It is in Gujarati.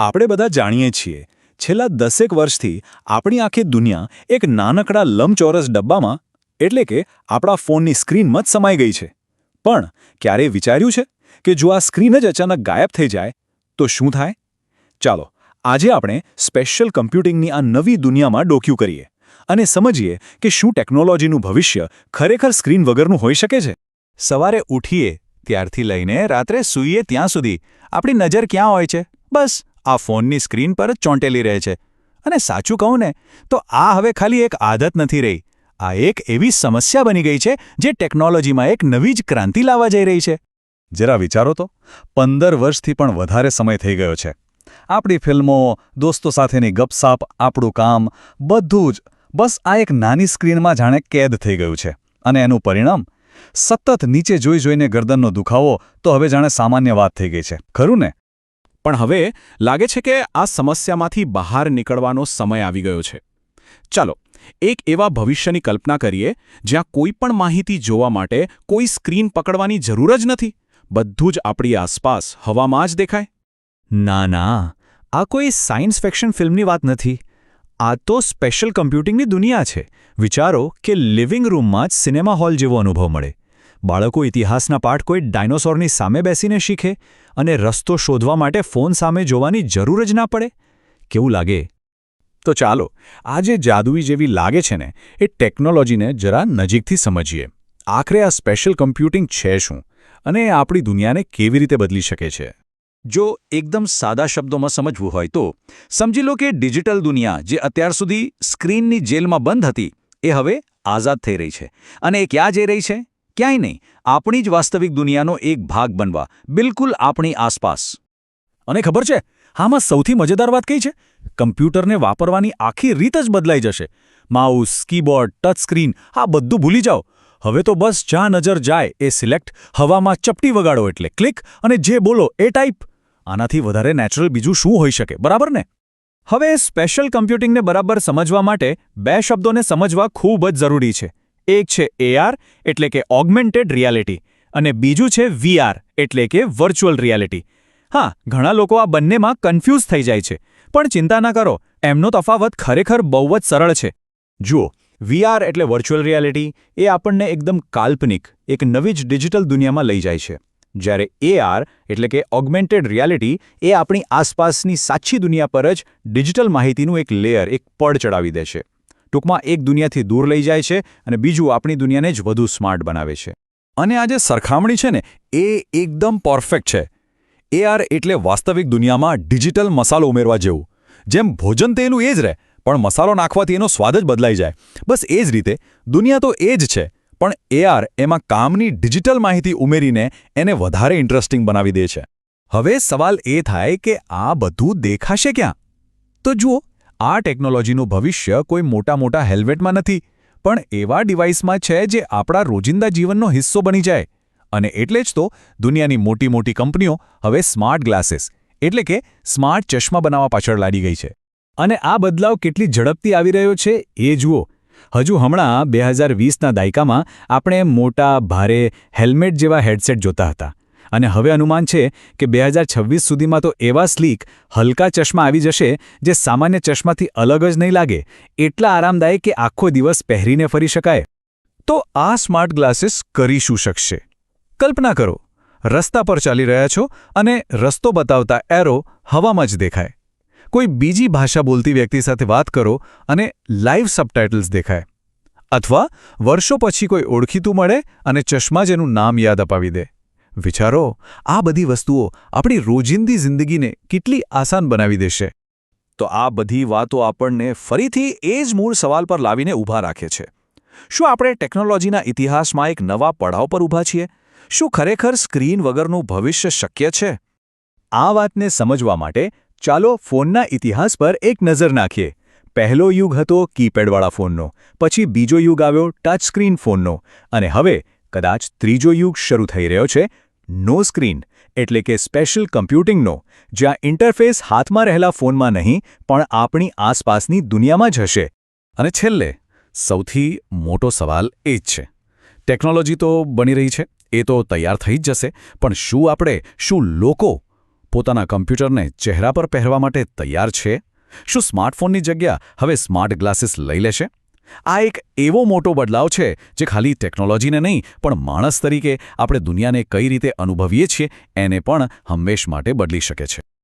આપણે બધા જાણીએ છીએ, છેલ્લા દસેક વર્ષથી આપણી આખી દુનિયા એક નાનકડા લંબચોરસ ડબ્બામાં, એટલે કે આપણા ફોનની સ્ક્રીનમાં જ સમાઈ ગઈ છે. પણ ક્યારેય વિચાર્યું છે કે જો આ સ્ક્રીન જ અચાનક ગાયબ થઈ જાય, તો શું થાય? ચાલો, આજે આપણે સ્પેશિયલ કમ્પ્યુટિંગની આ નવી દુનિયામાં ડોક્યું કરીએ અને સમજીએ કે શું ટેકનોલોજીનું ભવિષ્ય ખરેખર સ્ક્રીન વગરનું હોઈ શકે છે. સવારે ઉઠીએ, ત્યારથી લઈને રાત્રે સૂઈએ ત્યાં સુધી આપણી નજર ક્યાં હોય છે? બસ. આ ફોનની સ્ક્રીન પર જ ચોંટેલી રહે છે. અને સાચું કહું ને, તો આ હવે ખાલી એક આદત નથી રહી. આ એક એવી સમસ્યા બની ગઈ છે, જે ટેકનોલોજીમાં એક નવી જ ક્રાંતિ લાવવા જઈ રહી છે. જરા વિચારો તો, પંદર વર્ષથી પણ વધારે સમય થઈ ગયો છે. આપણી ફિલ્મો, દોસ્તો સાથેની ગપસાપ, આપણું કામ, બધું જ, બસ આ એક નાની સ્ક્રીનમાં જાણે કેદ થઈ ગયું છે. અને એનું પરિણામ? સતત નીચે જોઈ જોઈને ગરદનનો દુખાવો, તો હવે જાણે સામાન્ય વાત થઈ ગઈ છે. ખરું ને? પણ હવે લાગે છે કે આ સમસ્યામાંથી બહાર નીકળવાનો સમય આવી ગયો છે. ચાલો, એક એવા ભવિષ્યની કલ્પના કરીએ, જ્યાં કોઈ પણ માહિતી જોવા માટે કોઈ સ્ક્રીન પકડવાની જરૂર જ નથી. બધું જ આપણી આસપાસ હવામાં જ દેખાય. ના ના, આ કોઈ સાયન્સ ફિક્શન ફિલ્મની વાત નથી. આ તો સ્પેશિયલ કમ્પ્યુટિંગની દુનિયા છે. વિચારો કે લિવિંગ રૂમમાં જ સિનેમા હોલ જેવો અનુભવ મળે. બાળકો ઇતિહાસના પાઠ કોઈ ડાયનોસોરની સામે બેસીને શીખે અને રસ્તો શોધવા માટે ફોન સામે જોવાની જરૂર જ ના પડે? કેવું લાગે? તો ચાલો, આ જે જાદુઈ જેવી લાગે છે ને, એ ટેકનોલોજીને જરા નજીકથી સમજીએ. આખરે આ સ્પેશિયલ કમ્પ્યુટિંગ છે શું? અને આપણી દુનિયાને કેવી રીતે બદલી શકે છે? જો એકદમ સાદા શબ્દોમાં સમજવું હોય તો, સમજી લો કે ડિજિટલ દુનિયા જે અત્યાર સુધી સ્ક્રીનની જેલમાં બંધ હતી, એ હવે આઝાદ થઈ રહી છે. અને એ ક્યાં જઈ રહી છે? ક્યાંય નહીં. આપણી જ વાસ્તવિક દુનિયાનો એક ભાગ બનવા. બિલકુલ આપણી આસપાસ. અને ખબર છે? આમાં સૌથી મજેદાર વાત કઈ છે? કમ્પ્યુટરને વાપરવાની આખી રીત જ બદલાઈ જશે. માઉસ, કીબોર્ડ, ટચ સ્ક્રીન, આ બધું ભૂલી જાઓ. હવે તો બસ જ્યાં નજર જાય એ સિલેક્ટ હવામાં ચપટી વગાડો એટલે ક્લિક અને જે બોલો એ ટાઈપ. આનાથી વધારે નેચરલ બીજું શું હોઈ શકે? બરાબર ને? હવે સ્પેશિયલ કમ્પ્યુટિંગને બરાબર સમજવા માટે બે શબ્દોને સમજવા ખૂબ જ જરૂરી છે. એક છે એઆર એટલે કે ઓગમેન્ટેડ રિયાલિટી અને બીજું છે વીઆર એટલે કે વર્ચ્યુઅલ રિયાલિટી હા, ઘણા લોકો આ બંનેમાં કન્ફ્યુઝ થઈ જાય છે, પણ ચિંતા ના કરો, એમનો તફાવત ખરેખર બહુ જ સરળ છે. જુઓ વીઆર એટલે વર્ચ્યુઅલ રિયાલિટી એ આપણને એકદમ કાલ્પનિક, એક નવી જ ડિજિટલ દુનિયામાં લઈ જાય છે. જ્યારે એઆર એટલે કે ઓગમેન્ટેડ રિયાલિટી એ આપણી આસપાસની સાચી દુનિયા પર જ ડિજિટલ માહિતીનું એક લેયર એક પડ ચડાવી દે છે. ટૂંકમાં એક દુનિયાથી દૂર લઈ જાય છે અને બીજું આપણી દુનિયાને જ વધુ સ્માર્ટ બનાવે છે. અને આ જે સરખામણી છે ને, એ એકદમ પરફેક્ટ છે. એઆર એટલે વાસ્તવિક દુનિયામાં ડિજિટલ મસાલો ઉમેરવા જેવું. જેમ ભોજન તેનું એ જ રહે, પણ મસાલો નાખવાથી એનો સ્વાદ જ બદલાઈ જાય. બસ એ જ રીતે, દુનિયા તો એ જ છે, પણ એઆર એમાં કામની ડિજિટલ માહિતી ઉમેરીને એને વધારે ઇન્ટરેસ્ટિંગ બનાવી દે છે. હવે સવાલ એ થાય કે આ બધું દેખાશે ક્યાં? તો જુઓ આ ટેકનોલોજીનું ભવિષ્ય કોઈ મોટા મોટા હેલ્મેટમાં નથી, પણ એવા ડિવાઇસમાં છે જે આપણા રોજિંદા જીવનનો હિસ્સો બની જાય. અને એટલે જ તો દુનિયાની મોટી મોટી કંપનીઓ હવે સ્માર્ટ ગ્લાસીસ, એટલે કે સ્માર્ટ ચશ્મા બનાવવા પાછળ લાડી ગઈ છે. અને આ બદલાવ કેટલી ઝડપથી આવી રહ્યો છે એ જુઓ. હજુ હમણાં બે હજાર વીસના દાયકામાં આપણે મોટા, ભારે હેલ્મેટ જેવા હેડસેટ જોતા હતા. અને હવે અનુમાન છે કે બે સુધીમાં તો એવા સ્લીક હલકા ચશ્મા આવી જશે જે સામાન્ય ચશ્માથી અલગ જ નહીં લાગે. એટલા આરામદાયક કે આખો દિવસ પહેરીને ફરી શકાય. તો આ સ્માર્ટ ગ્લાસીસ કરી શું શકશે? કલ્પના કરો, રસ્તા પર ચાલી રહ્યા છો અને રસ્તો બતાવતા એરો હવામાં જ દેખાય. કોઈ બીજી ભાષા બોલતી વ્યક્તિ સાથે વાત કરો અને લાઈવ સબટાઇટલ્સ દેખાય. અથવા વર્ષો પછી કોઈ ઓળખીતું મળે અને ચશ્મા જેનું નામ યાદ અપાવી દે. વિચારો, આ બધી વસ્તુઓ આપણી રોજિંદી જિંદગીને કેટલી આસાન બનાવી દેશે. તો આ બધી વાતો આપણને ફરીથી એ જ મૂળ સવાલ પર લાવીને ઊભા રાખે છે. શું આપણે ટેકનોલોજીના ઇતિહાસમાં એક નવા પડાવ પર ઊભા છીએ? શું ખરેખર સ્ક્રીન વગરનું ભવિષ્ય શક્ય છે? આ વાતને સમજવા માટે ચાલો ફોનના ઇતિહાસ પર એક નજર નાખીએ. પહેલો યુગ હતો કીપેડવાળા ફોનનો, પછી બીજો યુગ આવ્યો ટચ સ્ક્રીન ફોનનો અને હવે કદાચ ત્રીજો યુગ શરૂ થઈ રહ્યો છે, નો સ્ક્રીન, એટલે કે સ્પેશિયલ કમ્પ્યુટિંગનો, જ્યાં ઇન્ટરફેસ હાથમાં રહેલા ફોનમાં નહીં, પણ આપણી આસપાસની દુનિયામાં જ હશે. અને છેલ્લે, સૌથી મોટો સવાલ એ જ છે. ટેકનોલોજી તો બની રહી છે, એ તો તૈયાર થઈ જ જશે, પણ શું આપણે, શું લોકો પોતાના કમ્પ્યુટરને ચહેરા પર પહેરવા માટે તૈયાર છે? શું સ્માર્ટફોનની જગ્યા હવે સ્માર્ટ ગ્લાસીસ લઈ લેશે? આ એક એવો મોટો બદલાવ છે જે ખાલી ટેકનોલોજીને નહીં, પણ માણસ તરીકે આપણે દુનિયાને કઈ રીતે અનુભવીએ છીએ, એને પણ હંમેશ માટે બદલી શકે છે.